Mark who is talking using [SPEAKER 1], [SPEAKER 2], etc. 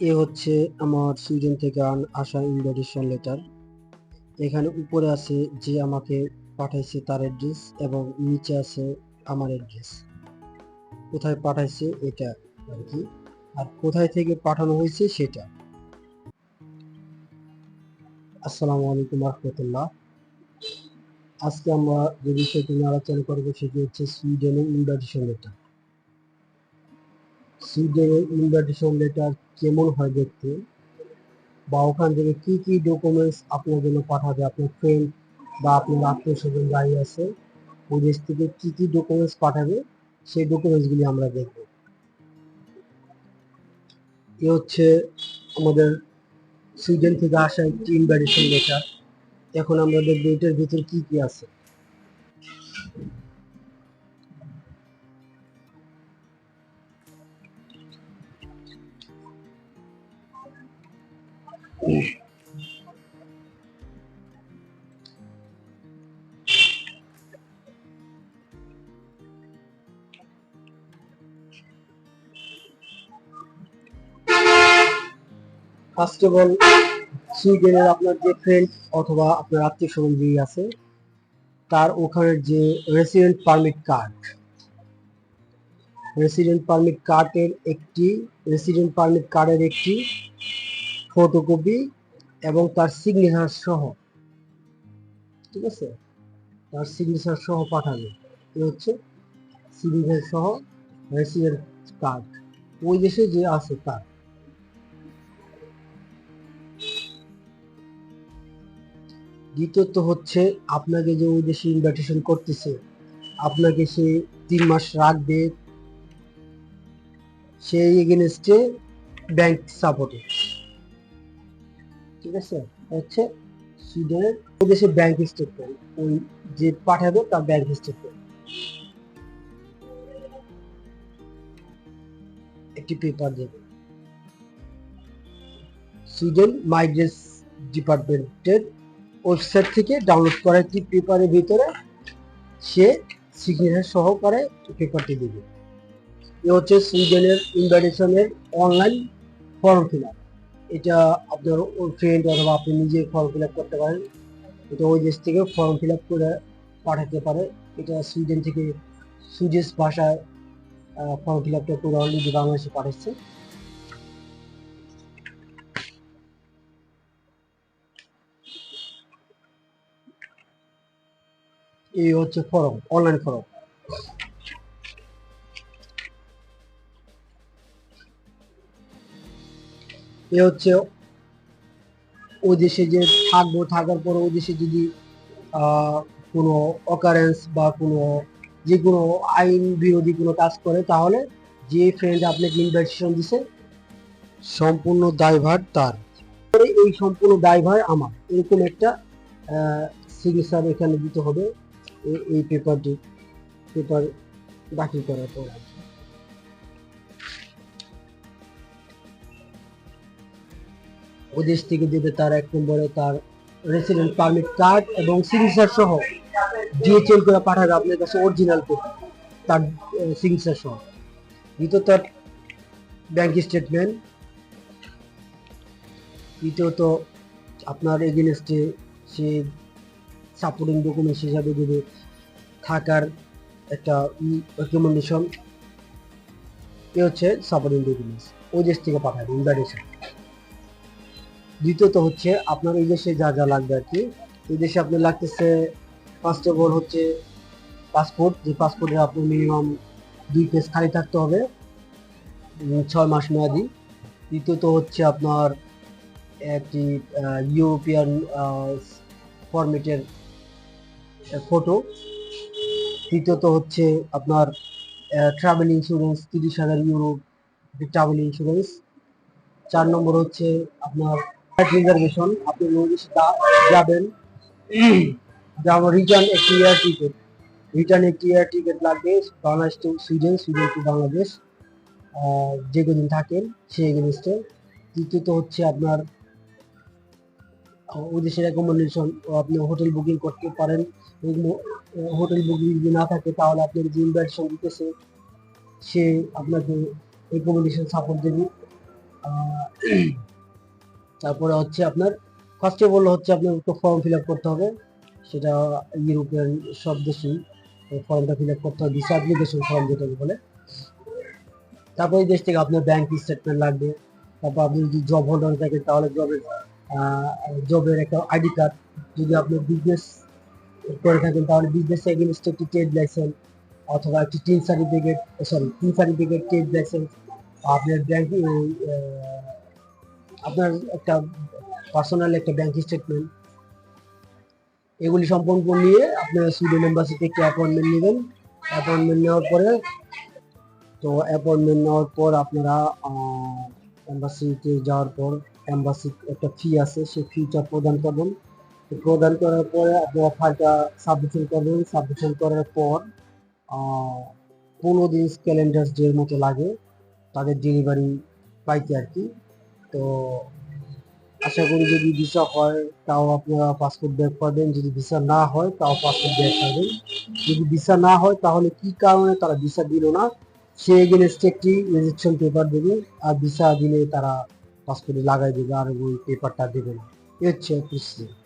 [SPEAKER 1] এ হচ্ছে আমার সুইডেন থেকে আসা ইনভাইটেশন লেটার। এখানে উপরে আছে যে আমাকে পাঠাইছে তার অ্যাড্রেস এবং নিচে আছে আমার অ্যাড্রেস। কোথায় পাঠাইছে এটা আর কি? আর কোথায় থেকে পাঠানো হয়েছে সেটা। আসসালামু আলাইকুম রহমতুল্লাহ। আজকে আমরা যে বিষয়টি নিয়ে আলোচনা করব সেটি হচ্ছে সুইডেনের ইনভাইটেশন লেটার। সুইডেনের ইনভাইটেশন লেটার কেমন হয় দেখতে? বা ওখান থেকে কি কি ডকুমেন্টস আপনার জন্য পাঠাবে আপনার ফ্রেন্ড বা আপনার আত্মীয় স্বজন যাই আছে, ওই দেশ থেকে কি কি ডকুমেন্টস পাঠাবে? সেই ডকুমেন্টসগুলি আমরা দেখব। এ হচ্ছে আমাদের সুইডেন থেকে আসা একটি ইনভাইটেশন লেটার এখন আমরা দেখব এটার ভিতর কি কি আছে। ফার্স্ট অফ অল সুইডেনের আপনার যে ফ্রেন্ড অথবা আপনার আত্মীয় স্বজন যে আছে, তার ওখানের যে resident permit card resident permit কার্ডের একটি রেসিডেন্ট পারমিট কার্ডের একটি ফটোকপি এবং তার সিগনেচার সহ। ঠিক আছে? তার সিগনেচার সহ পাঠাবে। এ হচ্ছে সিগনেচার সহ রেসিডেন্ট কার্ড ওই দেশে যে আছে তার। দ্বিতীয়ত হচ্ছে আপনাকে যে ওই দেশে ইনভাইটেশন করতেছে, আপনাকে সে তিন মাস রাখবে। সেই এগেনস্টে ব্যাংক সাপোর্টে ঠিক আছে? হচ্ছে সুইডেনের দেশের ব্যাংক স্টেটমেন্ট ওই যে পাঠাবে তার ব্যাংক স্টেটমেন্ট একটি পেপার দেবে। সুইডেন মাইগ্রেস ডিপার্টমেন্টের ওয়েবসাইট থেকে ডাউনলোড করা একটি পেপারের ভিতরে সে সিগনেচার সহকারে পেপারটি দেবে। এ হচ্ছে সুইডেনের ইনভাইটেশনের অনলাইন ফর্ম ফিল আপ এটা আপনার ফ্রেন্ড অথবা আপনি নিজে ফর্ম ফিল করতে পারেন। এটা ওই দেশ থেকে ফর্ম ফিল করে পাঠাতে পারে। এটা সুইডেন থেকে সুইডিশ ভাষায় ফর্ম ফিল আপটা করে অলরেডি বাংলাদেশে পাঠাচ্ছে। এই হচ্ছে ফর্ম অনলাইন ফর্ম এ হচ্ছে ওই দেশে যে থাকব, থাকার পর ওই দেশে যদি কোনো অকারেন্স বা কোনো যে কোনো আইন বিরোধী কোনো কাজ করে, তাহলে যে ফ্রেন্ড আপনাকে ইনভাইটেশন দিছে, সম্পূর্ণ দায়ভার তার। এই সম্পূর্ণ দায়ভার আমার। এরকম একটা সিগনেচার এখানে দিতে হবে এই পেপারটি পেপার দাখিল করার পর। ওই দেশ থেকে দেবে তার এক নম্বরে তার রেসিডেন্ট পারমিট কার্ড এবং সিগনেচার সহ ডিএচএল করে পাঠাবে আপনার কাছে অরিজিনাল কপি তার সিগনেচার সহ। দ্বিতীয় তার ব্যাংক স্টেটমেন্ট তৃতীয়ত আপনার এগেনস্টে সে সাপোর্টিং ডকুমেন্টস হিসাবে দেবে থাকার একটা রেকমেন্ডেশন এ হচ্ছে সাপোর্টিং ডকুমেন্টস ওই দেশ থেকে পাঠাবে ইনভাইটেশন দ্বিতীয়ত হচ্ছে আপনার এই দেশে যা যা লাগবে আর কি। এই দেশে আপনার লাগতেছে ফার্স্ট অফ অল হচ্ছে পাসপোর্ট যে পাসপোর্টে আপনার মিনিমাম দুই পেজ খালি থাকতে হবে ছয় মাস মেয়াদি। দ্বিতীয়ত হচ্ছে আপনার একটি ইউরোপিয়ান ফরম্যাটের ফটো তৃতীয়ত হচ্ছে আপনার ট্রাভেল ইন্স্যুরেন্স তিরিশ হাজার ইউরো ট্রাভেল ইন্স্যুরেন্স চার নম্বর হচ্ছে আপনার রিজার্ভেশন আপনি নদীতে যাবেন। যেমন রিটার্ন একটি এয়ার টিকিট রিটার্ন একটি টিকিট লাগবে Bangladesh to Sweden Sweden to Bangladesh যে কদিন থাকেন, সেই এগেনস্টে তৃতীয়ত হচ্ছে আপনার দেশের অ্যাকোমোডেশন আপনি হোটেল বুকিং করতে পারেন। হোটেল বুকিং যদি না থাকে, তাহলে আপনার যে ইনভাইটেশন দিতেছে, সে আপনাকে অ্যাকোমোডেশন সাপোর্ট দেবে। তারপরে হচ্ছে আপনার ফার্স্টে বলল হচ্ছে আপনার একটা ফর্ম ফিল আপ করতে হবে। সেটা ইউরোপিয়ান সব দেশেই ফর্মটা ফিল আপ করতে হবে ভিসা অ্যাপ্লিকেশন ফর্ম যেটাকে বলে। তারপর এই দেশ থেকে আপনার ব্যাংক স্টেটমেন্ট লাগবে। তারপর আপনি যদি জব হোল্ডার থাকেন, তাহলে জবের জবের একটা আইডি কার্ড যদি আপনি বিজনেস করে থাকেন, তাহলে বিজনেস এগেনস্ট একটি ট্রেড লাইসেন্স অথবা একটি TIN certificate sorry TIN certificate trade licence আপনার ব্যাংক আপনার একটা পার্সোনাল একটা ব্যাংক স্টেটমেন্ট এগুলি সম্পন্ন নিয়ে আপনার সুইডেন এম্বাসিতে একটি অ্যাপয়েন্টমেন্ট নেবেন। অ্যাপয়েন্টমেন্ট নেওয়ার পরে, তো অ্যাপয়েন্টমেন্ট নেওয়ার পর আপনারা এম্বাসিতে যাওয়ার পর এম্বাসি একটা ফি আছে, সেই ফিটা প্রদান করবেন। প্রদান করার পরে আপনারা ফাইলটা সাবমিশন করবেন। সাবমিশন করার পর পনেরো দিন ক্যালেন্ডার ডের মতো লাগে, তাদের ডেলিভারি পাইতে আর কি। তো আশা করি যদি ভিসা হয়, তাও আপনারা পাসপোর্ট ব্যাক পাবেন। যদি ভিসা না হয়, তাও পাসপোর্ট ব্যাক পাবেন। যদি ভিসা না হয়, তাহলে কি কারণে তারা ভিসা দিল না? সে এগেনস্ট একটি রেজিস্ট্রেশন পেপার দেবে, আর ভিসা দিলে তারা পাসপোর্টে লাগাই দেবে, আর ওই পেপারটা দেবে না। এ হচ্ছে প্রসিজার